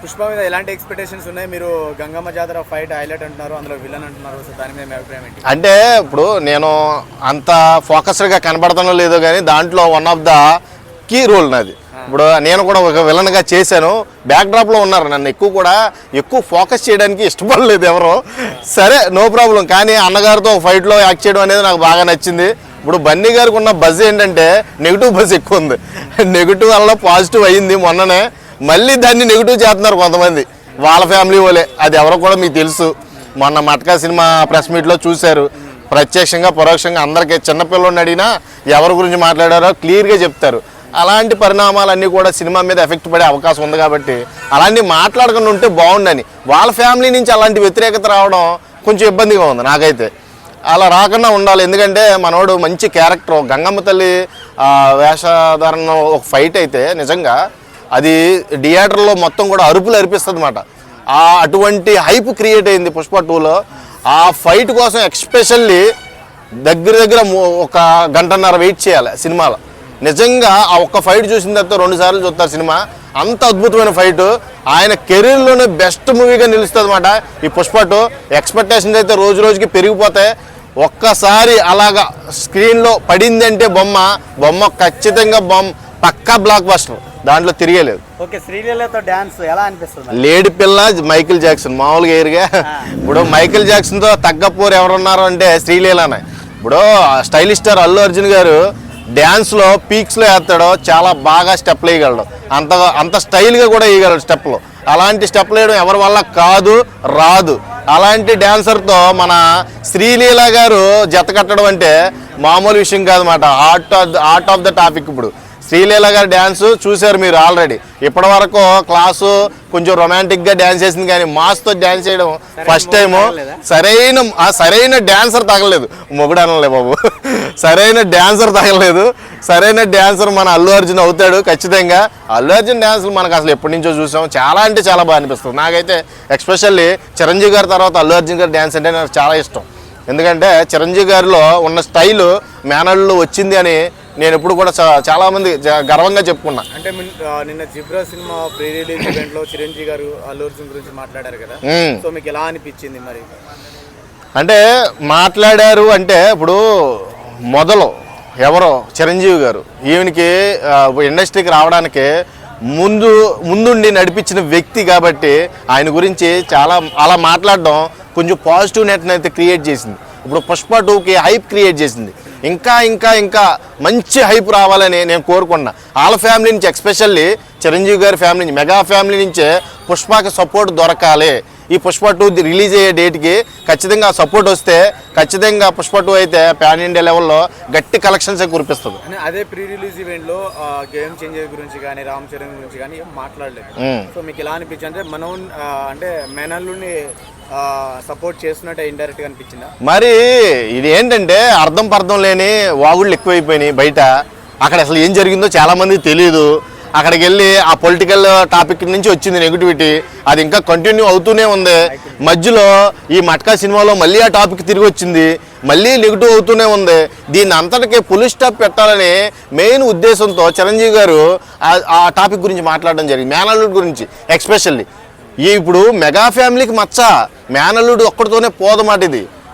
పుష్ప మీద ఎలాంటి ఎక్స్పెక్టేషన్స్ ఉన్నాయి? మీరు గంగమ్మ జాతర ఫైట్ హైలైట్ అంటున్నారు అందులో విలన్ అంటున్నారు. సో దాని మీద మీ అభిప్రాయం ఏంటి? అంటే ఇప్పుడు నేను అంత ఫోకస్డ్గా కనబడతానో లేదో కానీ దాంట్లో one of the key role నాది. ఇప్పుడు నేను కూడా ఒక విలన్గా చేశాను. బ్యాక్ డ్రాప్లో ఉన్నారు నన్ను ఎక్కువ కూడా. ఎక్కువ ఫోకస్ చేయడానికి ఇష్టపడలేదు ఎవరు. సరే నో ప్రాబ్లం కానీ అన్నగారితో ఒక ఫైట్లో యాక్ట్ చేయడం అనేది నాకు బాగా నచ్చింది. ఇప్పుడు బన్నీ గారికి ఉన్న బజ్ ఏంటంటే నెగిటివ్ బజ్ ఎక్కువ ఉంది. నెగిటివ్ వల్ల పాజిటివ్ అయ్యింది మొన్ననే. మళ్ళీ దాన్ని నెగిటివ్ చేస్తున్నారు కొంతమంది. వాళ్ళ ఫ్యామిలీ వాళ్ళే. అది ఎవరో కూడా మీకు తెలుసు. మొన్న మట్కా సినిమా ప్రెస్ మీట్లో చూశారు. ప్రత్యక్షంగా పరోక్షంగా అందరికీ చిన్నపిల్లని అడిగినా ఎవరి గురించి మాట్లాడారో క్లియర్గా చెప్తారు. అలాంటి పరిణామాలన్నీ కూడా సినిమా మీద ఎఫెక్ట్ పడే అవకాశం ఉంది కాబట్టి అలాంటి మాట్లాడకుండా ఉంటే బాగుండని. వాళ్ళ ఫ్యామిలీ నుంచి అలాంటి వ్యతిరేకత రావడం కొంచెం ఇబ్బందిగా ఉంది నాకైతే. అలా రాకుండా ఉండాలి. ఎందుకంటే మనోడు మంచి క్యారెక్టర్. గంగమ్మ తల్లి వేషధారణ ఒక ఫైట్ అయితే నిజంగా అది థియేటర్లో మొత్తం కూడా అరుపులు అరిపిస్తుంది అనమాట ఆ అటువంటి హైప్ క్రియేట్ అయింది పుష్ప టూలో. ఆ ఫైట్ కోసం ఎక్స్పెషల్లీ దగ్గర దగ్గర ఒక గంటన్నర వెయిట్ చేయాలి సినిమాలో. నిజంగా ఆ ఒక్క ఫైట్ చూసిన తర్వాత రెండు సార్లు చూస్తారు సినిమా. అంత అద్భుతమైన ఫైట్. ఆయన కెరీర్లోనే బెస్ట్ మూవీగా నిలుస్తుంది అనమాట ఈ పుష్ప టూ. ఎక్స్పెక్టేషన్స్ అయితే రోజు రోజుకి పెరిగిపోతాయి. ఒక్కసారి అలాగా స్క్రీన్లో పడిందంటే బొమ్మ. బొమ్మ ఖచ్చితంగా బొమ్మ. పక్కా బ్లాక్ బస్టర్ దాంట్లో తిరిగేలేదు. ఓకే శ్రీలీలతో డ్యాన్స్ ఎలా అనిపిస్తుంది? లేడీ పిల్ల మైకిల్ జాక్సన్ మామూలుగా ఏరుగా ఇప్పుడు మైకిల్ జాక్సన్తో తగ్గపోరు ఎవరున్నారు అంటే శ్రీలీలనే. ఇప్పుడు స్టైలిష్ స్టార్ అల్లు అర్జున్ గారు డ్యాన్స్లో పీక్స్లో వేస్తాడో చాలా బాగా స్టెప్లు వేయగలడు. అంత అంత స్టైల్గా కూడా వేయగలడు స్టెప్లు. అలాంటి స్టెప్లు వేయడం ఎవరి వల్ల కాదు రాదు. అలాంటి డాన్సర్తో మన శ్రీలీల గారు జత కట్టడం అంటే మామూలు విషయం కాదన్నమాట. Art of art of the topic ఇప్పుడు. శ్రీలీల గారి డ్యాన్స్ చూశారు మీరు ఆల్రెడీ. ఇప్పటి వరకు క్లాసు కొంచెం రొమాంటిక్గా డ్యాన్స్ చేసింది కానీ మాస్తో డ్యాన్స్ చేయడం ఫస్ట్ టైం సరైన ఆ సరైన డ్యాన్సర్ తగలేదు మొగుడు అనలే బాబు. సరైన డ్యాన్సర్ తగలేదు సరైన డ్యాన్సర్ మన అల్లు అర్జున్ అవుతాడు ఖచ్చితంగా. అల్లు అర్జున్ డ్యాన్సులు మనకు అసలు ఎప్పటి నుంచో చూసాం. చాలా అంటే చాలా బాగా అనిపిస్తుంది. నాకైతే ఎస్పెషల్లీ చిరంజీవి గారి తర్వాత అల్లు అర్జున్ గారి డ్యాన్స్ అంటే నాకు చాలా ఇష్టం. ఎందుకంటే చిరంజీవి గారిలో ఉన్న స్టైల్ మేనల్లో వచ్చింది అని నేను ఎప్పుడు కూడా చా- చాలా మంది జ- గర్వంగా చెప్పుకున్నా. అంటే నిన్న జిబ్రా సినిమా ప్రీ రిలీజ్ ఈవెంట్లో చిరంజీవి గారు అల్లు అర్జున్ గురించి మాట్లాడారు కదా. సో మీకు ఎలా అనిపించింది మరి? అంటే మాట్లాడారు అంటే ఇప్పుడు మొదలు ఎవరో చిరంజీవి గారు. ఈయనకి ఇండస్ట్రీకి రావడానికి ముందు ముందుండి నడిపించిన వ్యక్తి కాబట్టి ఆయన గురించి చాలా అలా మాట్లాడడం కొంచెం పాజిటివ్ నెట్ అయితే క్రియేట్ చేసింది. ఇప్పుడు పుష్ప టూకి హైప్ క్రియేట్ చేసింది. ఇంకా ఇంకా ఇంకా మంచి హైప్ రావాలని నేను కోరుకున్నా. వాళ్ళ ఫ్యామిలీ నుంచి ఎక్స్పెషల్లీ చిరంజీవి గారి ఫ్యామిలీ నుంచి మెగా ఫ్యామిలీ నుంచే పుష్పకి సపోర్ట్ దొరకాలి. ఈ పుష్ప టూ రిలీజ్ అయ్యే డేట్కి ఖచ్చితంగా సపోర్ట్ వస్తే ఖచ్చితంగా పుష్ప టూ అయితే పాన్ ఇండియా లెవెల్లో గట్టి కలెక్షన్స్ కురిపిస్తుంది. అదే ప్రీ రిలీజ్ ఈవెంట్లో గేమ్ చేంజర్ గురించి కానీ రామ్ చరణ్ గురించి కానీ మాట్లాడలేదు. సో మీకు ఎలా అనిపించింది? అంటే మనం అంటే మేనల్లుని సపోర్ట్ చేస్తున్నట్టు ఇండైరెక్ట్ అనిపించిందా? మరి ఇది ఏంటంటే అర్థం పర్థం లేని వాగుళ్ళు ఎక్కువైపోయినాయి బయట. అక్కడ అసలు ఏం జరిగిందో చాలా మందికి తెలియదు అక్కడికి వెళ్ళి ఆ పొలిటికల్ టాపిక్ నుంచి వచ్చింది నెగిటివిటీ అది ఇంకా కంటిన్యూ అవుతూనే ఉంది. మధ్యలో ఈ మట్కా సినిమాలో మళ్ళీ ఆ టాపిక్ తిరిగి వచ్చింది. మళ్ళీ నెగిటివ్ అవుతూనే ఉంది. దీన్ని అంతటికే పులి స్టాప్ పెట్టాలని మెయిన్ ఉద్దేశంతో చిరంజీవి గారు ఆ- టాపిక్ గురించి మాట్లాడడం జరిగింది. మేనల్లుడి గురించి ఎక్స్పెషల్లీ ఇప్పుడు మెగా ఫ్యామిలీకి మచ్చ. మేనల్లుడు ఒక్కడితోనే పోదమాట ఇది.